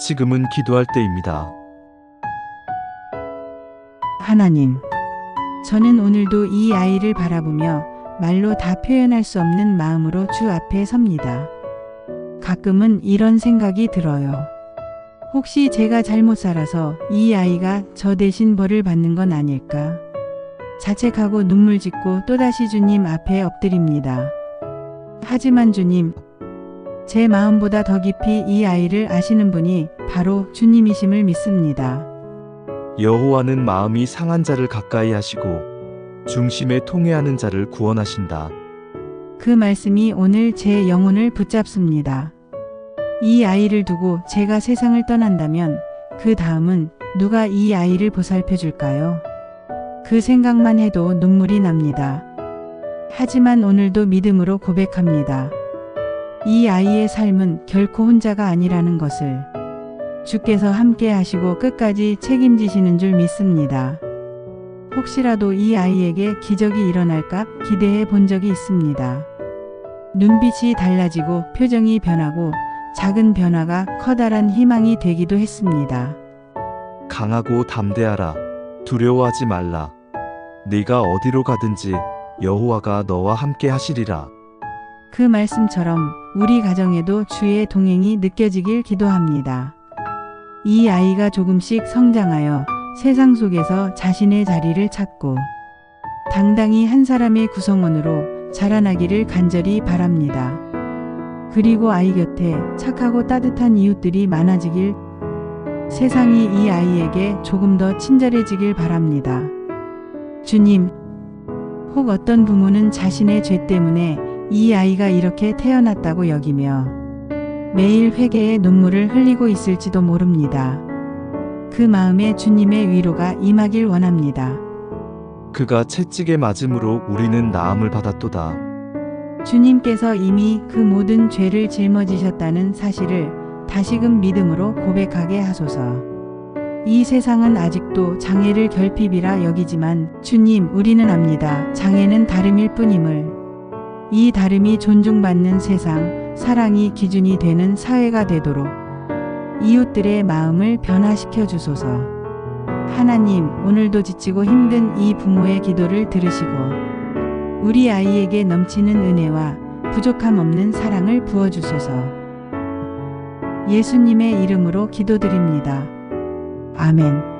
지금은 기도할 때입니다. 하나님, 저는 오늘도 이 아이를 바라보며 말로 다 표현할 수 없는 마음으로 주 앞에 섭니다. 가끔은 이런 생각이 들어요. 혹시 제가 잘못 살아서 이 아이가 저 대신 벌을 받는 건 아닐까? 자책하고 눈물 짓고 또다시 주님 앞에 엎드립니다. 하지만 주님, 제 마음보다 더 깊이 이 아이를 아시는 분이 바로 주님이심을 믿습니다. 여호와는 마음이 상한 자를 가까이 하시고 중심에 통회하는 자를 구원하신다. 그 말씀이 오늘 제 영혼을 붙잡습니다. 이 아이를 두고 제가 세상을 떠난다면 그 다음은 누가 이 아이를 보살펴 줄까요? 그 생각만 해도 눈물이 납니다. 하지만 오늘도 믿음으로 고백합니다. 이 아이의 삶은 결코 혼자가 아니라는 것을 주께서 함께 하시고 끝까지 책임지시는 줄 믿습니다. 혹시라도 이 아이에게 기적이 일어날까 기대해 본 적이 있습니다. 눈빛이 달라지고 표정이 변하고 작은 변화가 커다란 희망이 되기도 했습니다. 강하고 담대하라. 두려워하지 말라. 네가 어디로 가든지 여호와가 너와 함께 하시리라. 그 말씀처럼 우리 가정에도 주의 동행이 느껴지길 기도합니다. 이 아이가 조금씩 성장하여 세상 속에서 자신의 자리를 찾고 당당히 한 사람의 구성원으로 자라나기를 간절히 바랍니다. 그리고 아이 곁에 착하고 따뜻한 이웃들이 많아지길 세상이 이 아이에게 조금 더 친절해지길 바랍니다. 주님, 혹 어떤 부모는 자신의 죄 때문에 이 아이가 이렇게 태어났다고 여기며 매일 회개의 눈물을 흘리고 있을지도 모릅니다. 그 마음에 주님의 위로가 임하길 원합니다. 그가 채찍에 맞음으로 우리는 나음을 받았도다. 주님께서 이미 그 모든 죄를 짊어지셨다는 사실을 다시금 믿음으로 고백하게 하소서. 이 세상은 아직도 장애를 결핍이라 여기지만 주님 우리는 압니다. 장애는 다름일 뿐임을. 이 다름이 존중받는 세상, 사랑이 기준이 되는 사회가 되도록 이웃들의 마음을 변화시켜 주소서. 하나님, 오늘도 지치고 힘든 이 부모의 기도를 들으시고 우리 아이에게 넘치는 은혜와 부족함 없는 사랑을 부어 주소서. 예수님의 이름으로 기도드립니다. 아멘.